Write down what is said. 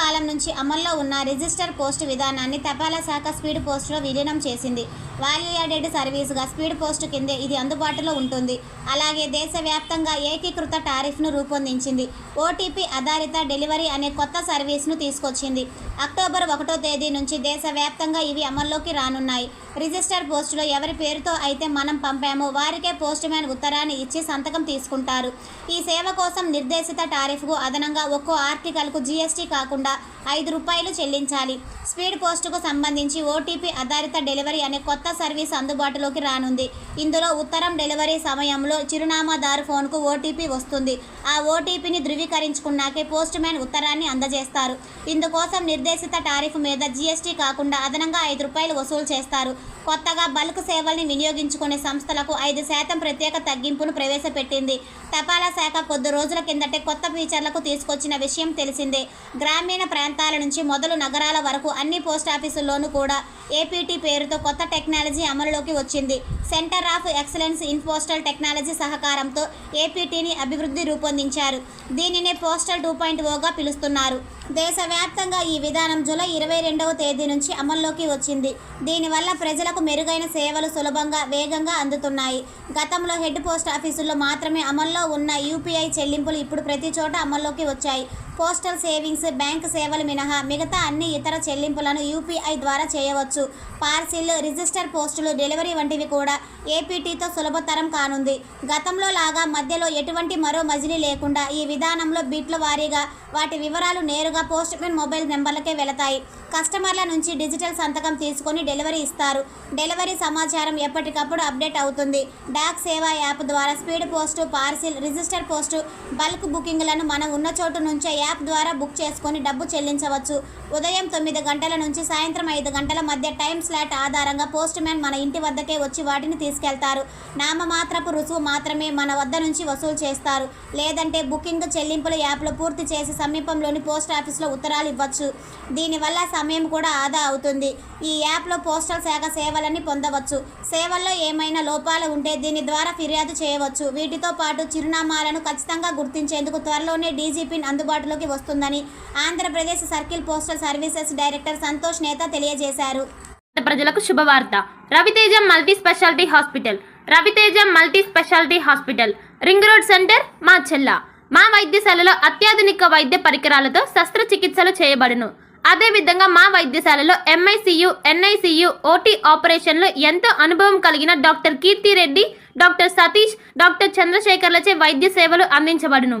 కాలం నుంచి అమల్లో ఉన్న రిజిస్టర్ పోస్ట్ విధానాన్ని తపాలా శాఖ స్పీడ్ పోస్టులో విలీనం చేసింది. వాల్యూ యాడెడ్ సర్వీసుగా స్పీడ్ పోస్ట్ కిందే ఇది అందుబాటులో ఉంటుంది. అలాగే దేశవ్యాప్తంగా ఏకీకృత టారిఫ్ను రూపొందించింది. ఓటీపీ ఆధారిత డెలివరీ అనే కొత్త సర్వీస్ను తీసుకొచ్చింది. అక్టోబర్ ఒకటో తేదీ నుంచి దేశవ్యాప్తంగా ఇవి అమల్లోకి రానున్నాయి. రిజిస్టర్ పోస్టులో ఎవరి పేరుతో అయితే మనం పంపామో వారికే పోస్ట్ మ్యాన్ ఉత్తరాన్ని ఇచ్చి సంతకం తీసుకుంటారు. ఈ సేవ కోసం నిర్దేశిత టారిఫ్కు అదనంగా ఒక్కో ఆర్టికల్కు జీఎస్టీ కాకుండా ఐదు రూపాయలు చెల్లించాలి. స్పీడ్ పోస్టుకు సంబంధించి ఓటీపీ ఆధారిత డెలివరీ అనే కొత్త సర్వీస్ అందుబాటులోకి రానుంది. ఇందులో ఉత్తరం డెలివరీ సమయంలో చిరునామాదారు ఫోన్కు ఓటీపీ వస్తుంది. ఆ ఓటీపీని ధృవీకరించుకున్నాకే పోస్ట్ మ్యాన్ ఉత్తరాన్ని అందజేస్తారు. ఇందుకోసం నిర్దేశిత టారిఫ్ మీద జీఎస్టీ కాకుండా అదనంగా ఐదు రూపాయలు వసూలు చేస్తారు. కొత్తగా బల్క్ సేవల్ని వినియోగించుకునే సంస్థలకు ఐదు శాతం ప్రత్యేక తగ్గింపును ప్రవేశపెట్టింది. తపాలా శాఖ కొద్ది రోజుల కిందటే కొత్త ఫీచర్లకు తీసుకొచ్చిన విషయం తెలిసిందే. గ్రామీణ ప్రాంతాల నుంచి మొదలు నగరాల వరకు అన్ని పోస్ట్ ఆఫీసుల్లోనూ కూడా ఏపీటీ పేరుతో కొత్త టెక్నాలజీ అమలులోకి వచ్చింది. Centre of excellence in postal technology సహకారంతో ఏపీటీని అభివృద్ధి రూపొందించారు. దీనినే పోస్టల్ టూ పాయింట్ ఓగా పిలుస్తున్నారు. దేశవ్యాప్తంగా ఈ విధానం జూలై ఇరవై రెండవ తేదీ నుంచి అమల్లోకి వచ్చింది. దీనివల్ల ప్రజలకు మెరుగైన సేవలు సులభంగా వేగంగా అందుతున్నాయి. గతంలో హెడ్ పోస్ట్ ఆఫీసుల్లో మాత్రమే అమల్లో ఉన్న యూపీఐ చెల్లింపులు ఇప్పుడు ప్రతి చోట అమల్లోకి వచ్చాయి. పోస్టల్ సేవింగ్స్ బ్యాంక్ సేవలు మినహా మిగతా అన్ని ఇతర చెల్లింపులను యూపీఐ ద్వారా చేయవచ్చు. పార్సిల్ రిజిస్టర్ పోస్టులు డెలివరీ వంటివి కూడా ఏపీటీతో సులభతరం కానుంది. గతంలో లాగా మధ్యలో ఎటువంటి మరో మజిలీ లేకుండా ఈ విధానంలో బిట్ల వారీగా వాటి వివరాలు నేరుగా పోస్ట్మెన్ మొబైల్ నెంబర్లకే వెళతాయి. కస్టమర్ల నుంచి డిజిటల్ సంతకం తీసుకొని డెలివరీ ఇస్తారు. డెలివరీ సమాచారం ఎప్పటికప్పుడు అప్డేట్ అవుతుంది. డాక్ సేవా యాప్ ద్వారా speed post parcel register post bulk బుకింగ్లను మనం ఉన్న చోటు నుంచే యాప్ ద్వారా బుక్ చేసుకొని డబ్బు చెల్లించవచ్చు. ఉదయం తొమ్మిది గంటల నుంచి సాయంత్రం ఐదు గంటల మధ్య టైం స్లాట్ ఆధారంగా పోస్ట్ మ్యాన్ మన ఇంటి వద్దకే వచ్చి వాటిని తీసుకెళ్తారు. నామమాత్రపు రుసుము మాత్రమే మన వద్ద నుంచి వసూలు చేస్తారు. లేదంటే బుకింగ్ చెల్లింపుల యాప్లో పూర్తి చేసి సమీపంలోని పోస్ట్ ఆఫీస్లో ఉత్తరాలు ఇవ్వచ్చు. దీనివల్ల సమయం కూడా ఆదా అవుతుంది. ఈ యాప్లో పోస్టల్ శాఖ సేవలని పొందవచ్చు. సేవల్లో ఏమైనా లోపాలు ఉంటే దీని ద్వారా ఫిర్యాదు చేయవచ్చు. వీటితో పాటు చిరునామాలను ఖచ్చితంగా గుర్తించేందుకు త్వరలోనే డీజీపీని అందుబాటులోకి వస్తుందని Andhra Pradesh circle postal services director Santosh Neta తెలియజేశారు. ప్రజలకు శుభవార్త. Raviteja multi speciality hospital. Raviteja multi speciality hospital. Ring road centre మా చెల్ల. మా వైద్యశాలలో అత్యాధునిక వైద్య పరికరాలతో శస్త్రచికిత్సలు చేయబడును. అదేవిధంగా మా వైద్యశాలలో ఎంఐసియు ఎన్ఐసియు ఓటీ ఆపరేషన్లో ఎంతో అనుభవం కలిగిన doctor Keerthi Reddy doctor Satish doctor చంద్రశేఖర్లచే వైద్య సేవలు అందించబడును.